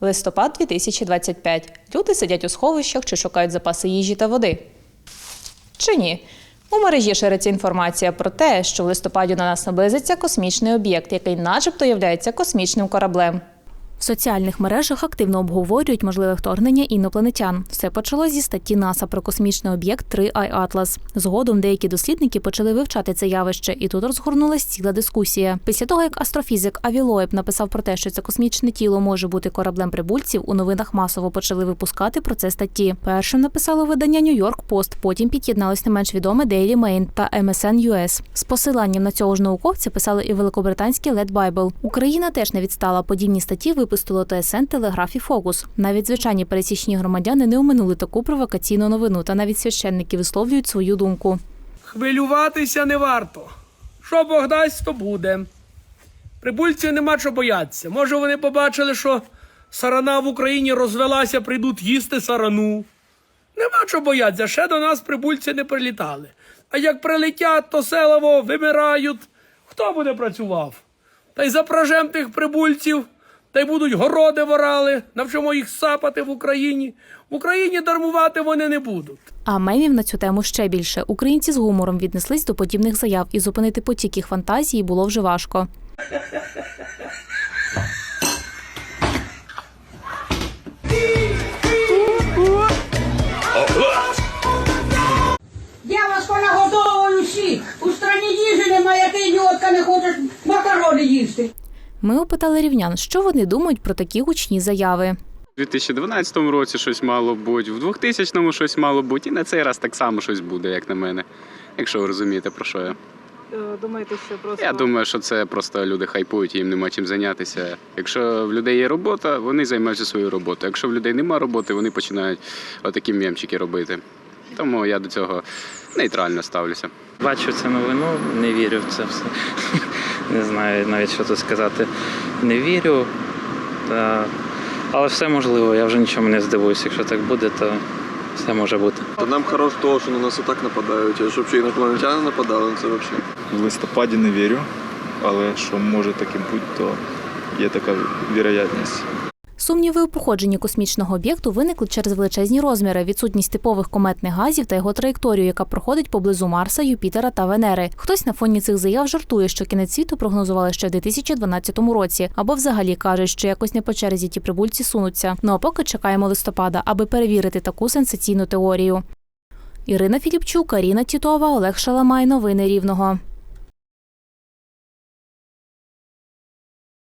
Листопад 2025. Люди сидять у сховищах чи шукають запаси їжі та води. Чи ні? У мережі шириться інформація про те, що в листопаді на нас наблизиться космічний об'єкт, який начебто являється космічним кораблем. В соціальних мережах активно обговорюють можливе вторгнення інопланетян. Все почалось зі статті НАСА про космічний об'єкт 3I Atlas. Згодом деякі дослідники почали вивчати це явище, і тут розгорнулась ціла дискусія. Після того, як астрофізик Авілоєб написав про те, що це космічне тіло може бути кораблем прибульців, у новинах масово почали випускати про це статті. Першим написало видання New York Post, потім під'єдналось не менш відоме Daily Mail та MSN. З посиланням на цього ж науковця писали і великобританські Led Bible. Україна теж не відстала. Подібні статті випустило ТСН Телеграф і Фокус. Навіть звичайні пересічні громадяни не оминули таку провокаційну новину, та навіть священники висловлюють свою думку. Хвилюватися не варто. Що Бог дасть, то буде. Прибульців нема що боятися. Може, вони побачили, що сарана в Україні розвелася, прийдуть їсти сарану. Нема що боятися, ще до нас прибульці не прилітали. А як прилетять, то селово вимирають. Хто буде працював? Та й запражем тих прибульців, та й будуть городи ворали, навчимо їх сапати в Україні. В Україні дармувати вони не будуть. А мемів на цю тему ще більше. Українці з гумором віднеслись до подібних заяв, і зупинити потік їх фантазії було вже важко. Я вас понагодовую всіх. У страні їжі немає, ти ідіотка не хочеш макарони їсти. Ми опитали рівнян, що вони думають про такі гучні заяви. У 2012 році щось мало бути, в 2000 щось мало бути, і на цей раз так само щось буде, як на мене. Якщо ви розумієте, про що я. Е, Думаєте, що просто Я думаю, що це просто люди хайпують, їм нема чим зайнятися. Якщо в людей є робота, вони займаються своєю роботою. Якщо в людей нема роботи, вони починають отакі мємчики робити. Тому я до цього нейтрально ставлюся. Бачу цю новину, не вірю в це все. Не знаю навіть що тут сказати. Не вірю. Та... Але все можливо, я вже нічому не здивуюся. Якщо так буде, то все може бути. Та нам хорош того, що на нас і так нападають. А щоб ще інопланетяни нападали, це взагалі. В листопаді не вірю, але що може таким бути, то є така вірогідність. Сумніви у походженні космічного об'єкту виникли через величезні розміри, відсутність типових кометних газів та його траєкторію, яка проходить поблизу Марса, Юпітера та Венери. Хтось на фоні цих заяв жартує, що кінець світу прогнозували ще в 2012 році, або взагалі кажуть, що якось не по черзі ті прибульці сунуться. Ну а поки чекаємо листопада, аби перевірити таку сенсаційну теорію. Ірина Філіпчук, Аріна Тітова, Олег Шаламай. Новини Рівного.